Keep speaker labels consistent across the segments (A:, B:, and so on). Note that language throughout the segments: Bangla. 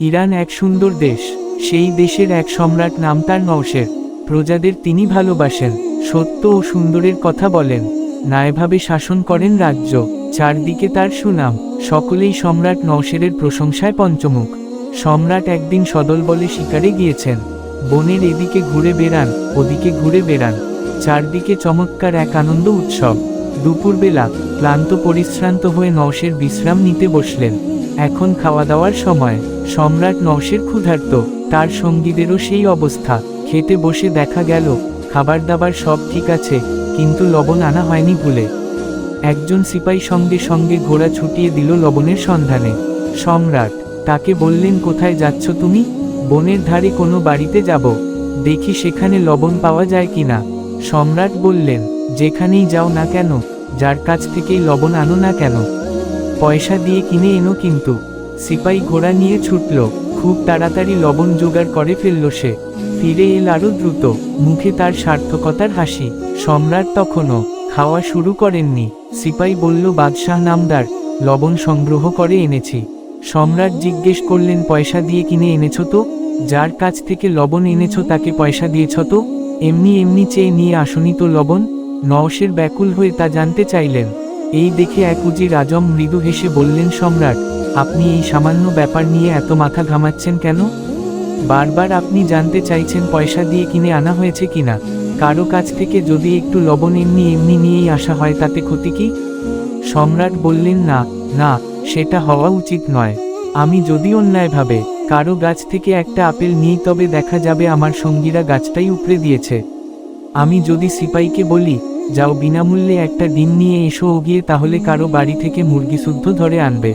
A: ইরান এক সুন্দর দেশ, সেই দেশের এক সম্রাট নাম তার নওশের। প্রজাদের তিনি ভালোবাসেন, সত্য ও সুন্দরের কথা বলেন। ন্যায়ভাবে শাসন করেন রাজ্য, চারদিকে তার সুনাম, সকলেই সম্রাট নওশেরের প্রশংসায় পঞ্চমুখ। সম্রাট একদিন সদল বলে শিকারে গিয়েছেন। বনের এদিকে ঘুরে বেড়ান, ওদিকে ঘুরে বেড়ান। চারদিকে চমৎকার এক আনন্দ উৎসব। দুপুরবেলা ক্লান্ত পরিশ্রান্ত হয়ে নওশের বিশ্রাম নিতে বসলেন। এখন খাওয়া দাওয়ার সময়, সম্রাট নওশের ক্ষুধার্ত, তার সঙ্গীদেরও সেই অবস্থা। খেতে বসে দেখা গেল খাবার দাবার সব ঠিক আছে, কিন্তু লবণ আনা হয়নি ভুলে। একজন সিপাই সঙ্গে সঙ্গে ঘোড়া ছুটিয়ে দিল লবণের সন্ধানে। সম্রাট, তাকে বললেন, কোথায় যাচ্ছ তুমি? বনের ধারে কোনো বাড়িতে যাব। দেখি সেখানে লবণ পাওয়া যায় কিনা। সম্রাট বললেন, যেখানেই যাও না কেন, যার কাছ থেকেই লবণ আনো না কেন। পয়সা দিয়ে কিনে এনো কিন্তু। সিপাই ঘোড়া নিয়ে ছুটল, খুব তাড়াতাড়ি লবণ জোগাড় করে ফেলল সে। ফিরে এল আরও দ্রুত, মুখে তার সার্থকতার হাসি। সম্রাট তখনও খাওয়া শুরু করেননি। সিপাই বলল, বাদশাহ নামদার, লবণ সংগ্রহ করে এনেছি। সম্রাট জিজ্ঞেস করলেন, পয়সা দিয়ে কিনে এনেছ তো? যার কাছ থেকে লবণ এনেছ তাকে পয়সা দিয়েছ তো? এমনি এমনি চেয়ে নিয়ে আসনি তো লবণ? নওশের ব্যাকুল হয়ে তা জানতে চাইলেন। এই দেখে এক উজির আজম মৃদু হেসে বললেন, সম্রাট, আপনি এই সামান্য ব্যাপার নিয়ে এত মাথা ঘামাচ্ছেন কেন? বারবার আপনি জানতে চাইছেন পয়সা দিয়ে কিনে আনা হয়েছে কিনা? কারও কাছ থেকে যদি একটু লবণ এমনি এমনি নিয়েই আসা হয়, তাতে ক্ষতি কি? সম্রাট বললেন, না না, সেটা হওয়া উচিত নয়। আমি যদি অন্যায়ভাবে কারও গাছ থেকে একটা আপেল নিই, তবে দেখা যাবে আমার সঙ্গীরা গাছটাই উপড়ে দিয়েছে। আমি যদি সিপাইকে বলি, যাও বিনামূল্যে একটা ডিম নিয়ে এসো ও গিয়ে তাহলে কারও বাড়ি থেকে মুরগি শুদ্ধ ধরে আনবে।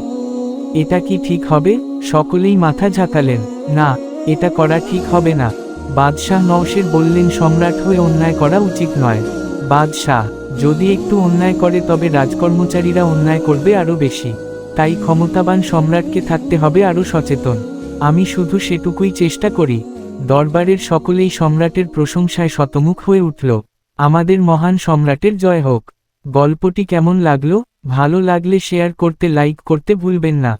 A: এটা কি ঠিক হবে? সকলেই মাথা ঝাঁকালেন। না, এটা করা ঠিক হবে না। বাদশাহ নওশের বললেন, সম্রাট হয়ে অন্যায় করা উচিত নয়। বাদশাহ, যদি একটু অন্যায় করে তবে রাজকর্মচারীরা অন্যায় করবে আরও বেশি। তাই ক্ষমতাবান সম্রাটকে থাকতে হবে আরও সচেতন। আমি শুধু সেটুকুই চেষ্টা করি। দরবারের সকলেই সম্রাটের প্রশংসায় শতমুখ হয়ে উঠল। আমাদের মহান সম্রাটের জয় হোক। গল্পটি কেমন লাগল? ভালো লাগলে শেয়ার করতে, লাইক করতে ভুলবেন না।